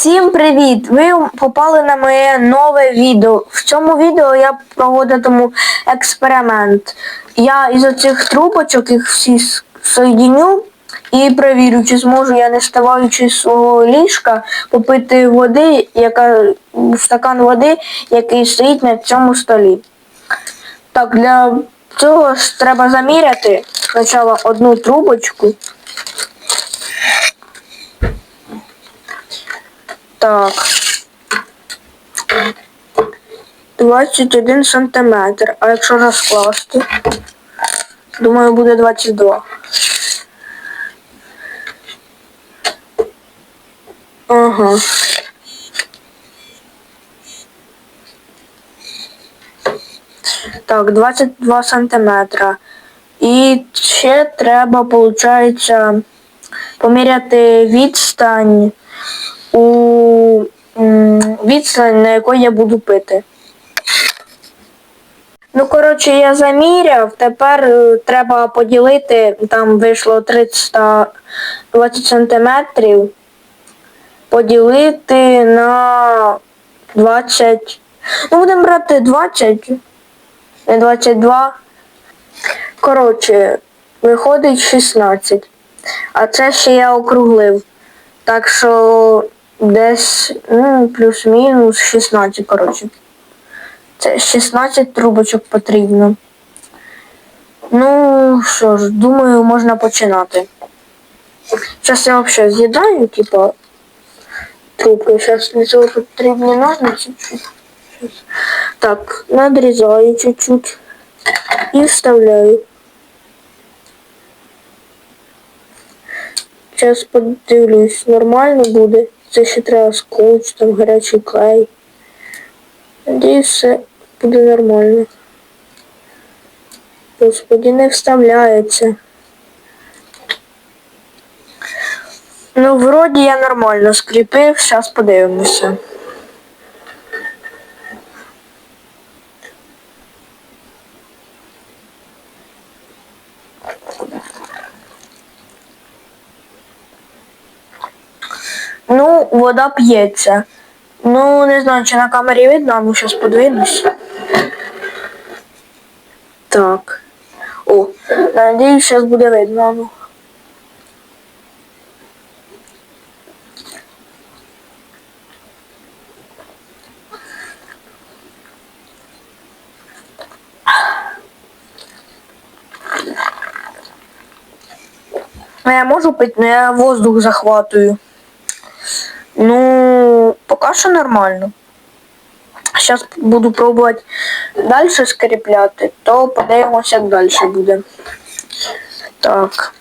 Всім привіт! Ви попали на моє нове відео. В цьому відео я проводитиму експеримент. Я із оцих трубочок їх всі с- і перевірю, чи зможу я, не вставаючи з свого ліжка, попити води, яка стакан води, який стоїть на цьому столі. Так, для цього треба заміряти спочатку одну трубочку. Так. 21 сантиметр. А якщо розкласти? Думаю, буде 22. Ага. Так, 22 сантиметра. І ще треба, виходить, поміряти відстань у відстань, на якої я буду пити. Ну, коротше, я заміряв, тепер е, треба поділити, там вийшло 320 сантиметрів, поділити на 20. Ну, будемо брати 20, не 22. Коротше, виходить 16. А це ще я округлив. Так що десь ну, плюс-мінус 16, коротше. Це 16 трубочок потрібно. Ну що ж, думаю, можна починати. Зараз я взагалі з'їдаю, типа, трубки. Зараз для цього потрібні ножниці. Так, надрізаю чуть-чуть і вставляю. Зараз подивлюсь, нормально буде. Це ще треба скотч, там гарячий клей. Надіюсь, все буде нормально. Господи, не вставляється. Ну, вроді я нормально скріпив, зараз подивимося. Ну, вода п'ється. Ну, не знаю, чи на камері видно, а ну зараз подивимось. Так. О, надіюсь, зараз буде видно. Ну. Ну, я можу пити, але я воздух захватую. Ну, поки що нормально. Зараз буду пробувати далі скріпляти, то подивимося, як далі буде. Так.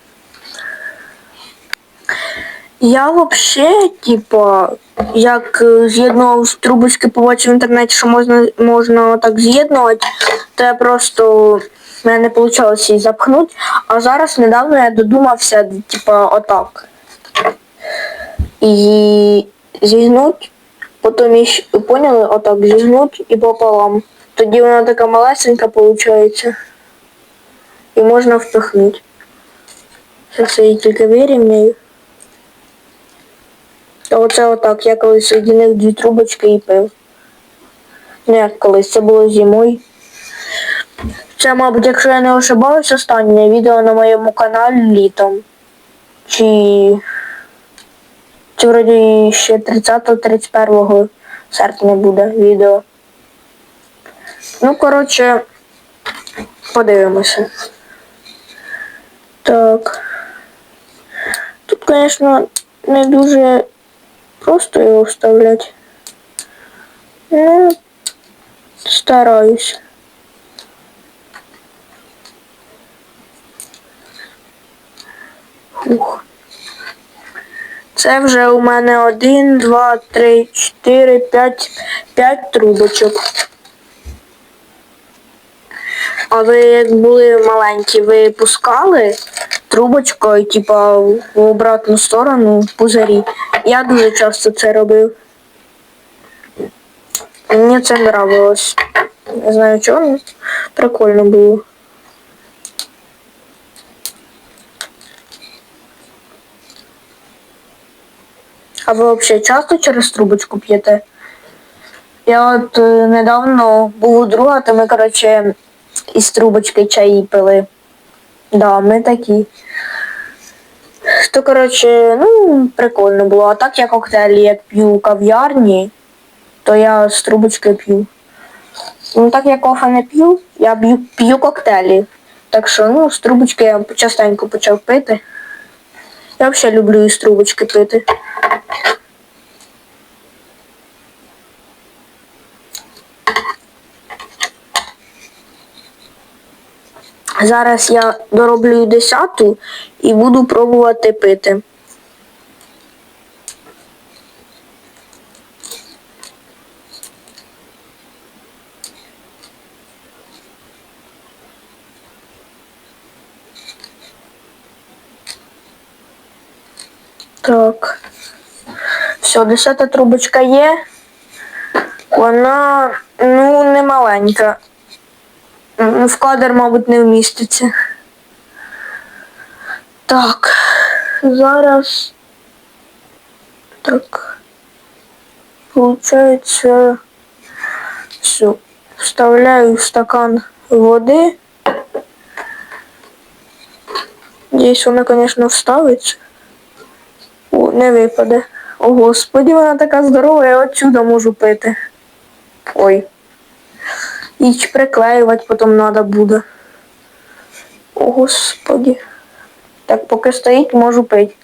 Я взагалі, типа, як з'єднував з трубочки, побачив в інтернеті, що можна можна так з'єднувати, то я просто в мене не вийшло її запхнути, а зараз недавно я додумався, типа, отак. І зігнуть, потім іще, поняли, отак зігнуть і пополам. Тоді вона така малесенька виходить. І можна впихнути. Зараз її тільки вирівняю. А оце отак. Я колись соєдинив дві трубочки і пив. Ну як колись, це було зимою. Це, мабуть, якщо я не ошибаюсь, останнє відео на моєму каналі літом. Чи... Чи вроді ще 30-31 серпня буде відео. Ну, коротше, подивимося. Так. Тут, звісно, не дуже просто його вставляти. Ну, стараюсь. Фух. Це вже у мене один, два, три, чотири, п'ять, п'ять трубочок. А ви як були маленькі, ви пускали трубочкою, типа, в обратну сторону в пузирі. Я дуже часто це робив. Мені це нравилось. Не знаю але прикольно було. А ви взагалі часто через трубочку п'єте? Я от е, недавно був у друга, то ми, коротше, із трубочки чаї пили. Да, ми такі. То, коротше, ну, прикольно було. А так я коктейлі як п'ю у кав'ярні, то я з трубочки п'ю. Ну так я кофе не п'ю, я п'ю, п'ю коктейлі. Так що, ну, з трубочки я частенько почав пити. Я взагалі люблю із трубочки пити. Зараз я дороблю десяту і буду пробувати пити. Так. Все, десята трубочка є. Вона, ну, не маленька. В кадр, мабуть, не вміститься. Так. Зараз. Так. Получається. Все. Вставляю в стакан води. Надіюсь, вона, звісно, вставиться. О, не випаде. О, господі, вона така здорова, я отсюда можу пити. Ой. І ч- приклеювати потім треба буде. О, господі. Так, поки стоїть, можу пити.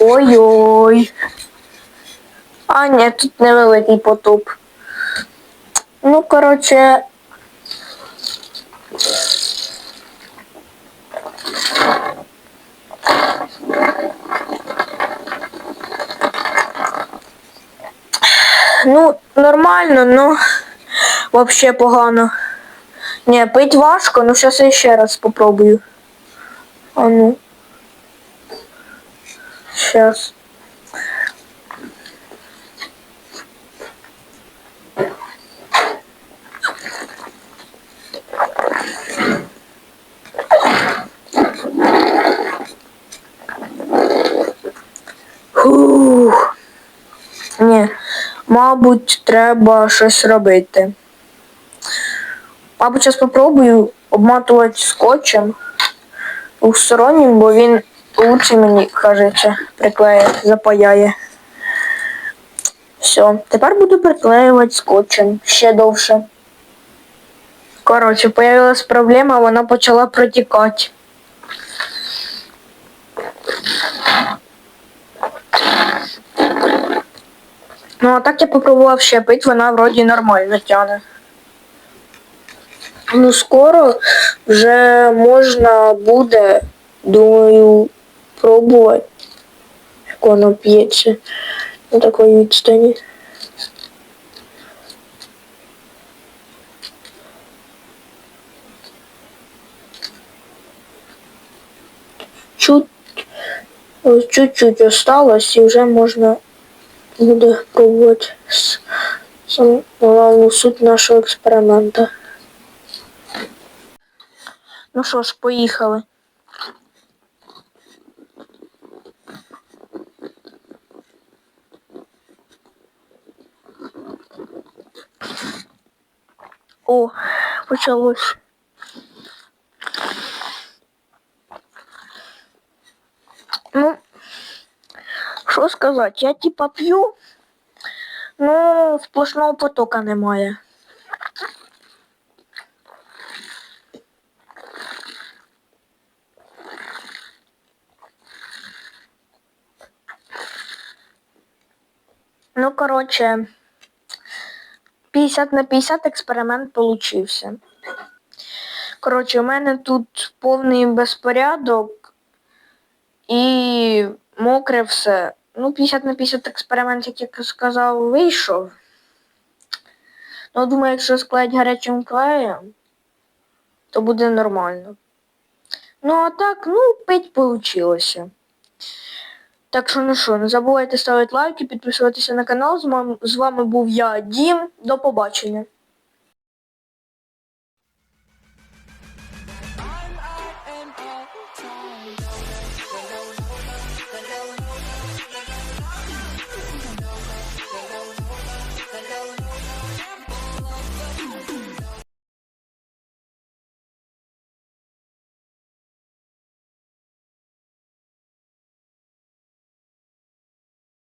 Ой-ой. А, ні, тут невеликий потоп. Ну, коротше. Ну, нормально, ну вообще погано. Не, пить важко, ну сейчас я ще раз попробую. А ну. Сейчас. Фух. Ні, мабуть, треба щось робити. Мабуть, зараз спробую обматувати скотчем двостороннім, бо він лучше мені, кажеться, приклеє, запаяє. Все, тепер буду приклеювати скотчем ще довше. Коротше, появилась проблема, вона почала протікати. Ну, а так я попробував ще пити, вона вроді нормально тяне. Ну, скоро вже можна буде, думаю, пробувати, як воно п'ється на такій відстані. Чуть, чуть-чуть осталось і вже можна буде пробувати с- саму головну суть нашого експеримента. Ну що ж, поїхали. О, почалось. Що сказати, я типа п'ю, ну, сплошного потока немає. Ну, коротше, 50 на 50 експеримент получився. Коротше, у мене тут повний безпорядок і мокре все. Ну, 50 на 50 експеримент, як я сказав, вийшов. Ну, думаю, якщо склеїть гарячим клеєм, то буде нормально. Ну, а так, ну, пить получилося. Так що, ну що, не забувайте ставити лайки, підписуватися на канал. З вами був я, Дім. До побачення.